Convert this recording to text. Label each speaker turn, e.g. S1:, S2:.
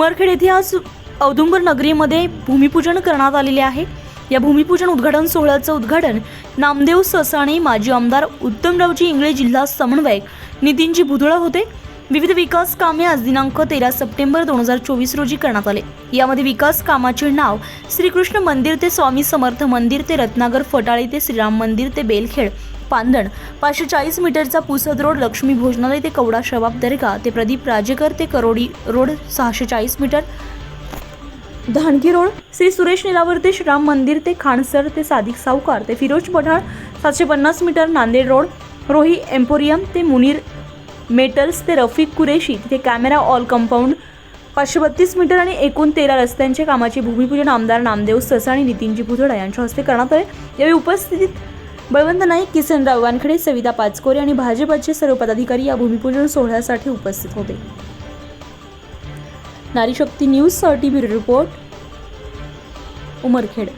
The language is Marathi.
S1: उमरखेड येथे आज औदुंबर नगरीमध्ये भूमिपूजन करण्यात आलेले आहे. या भूमिपूजन उद्घाटन सोहळ्याचं उद्घाटन नामदेव ससाणे माजी आमदार उत्तमरावजी इंगळे जिल्हा समन्वयक नितीनजी भुदुळा होते. विविध विकास कामे आज दिनांक तेरा सप्टेंबर दोन हजार चोवीस रोजी करण्यात आले. यामध्ये विकास कामाचे नाव श्रीकृष्ण मंदिर ते स्वामी समर्थ मंदिर ते रत्नागर फटाळे ते श्रीराम मंदिर ते बेलखेड पांदण. पाचशे चाळीस मीटरचा पुसद रोड लक्ष्मी भोजनालय ते कवडा शबाब दर्गा ते प्रदीप राजेकर ते करोडी रोड सहाशे चाळीस मीटर. धानगी रोड श्री सुरेश निलावर्ते श्रीराम मंदिर ते खानसर ते सादिक सावकार ते फिरोज पठाण सातशे पन्नास meter Nanded road Rohi emporium ते मुनीर मेटल्स ते रफिक कुरेशी तिथे कॅमेरा ऑल कंपाऊंड. पाचशे बत्तीस मीटर आणि एकूण तेरा रस्त्यांच्या कामाचे भूमिपूजन आमदार नामदेव ससा आणि नितीनजी भुजडा यांच्या हस्ते करण्यात आले. यावेळी उपस्थित बळवंत नाईक किसनराव वानखडे सविता पाचकोरे आणि भाजपचे सर्व पदाधिकारी या भूमिपूजन सोहळ्यासाठी उपस्थित होते. नारी शक्ती न्यूजसाठी ब्युरो रिपोर्ट उमरखेड.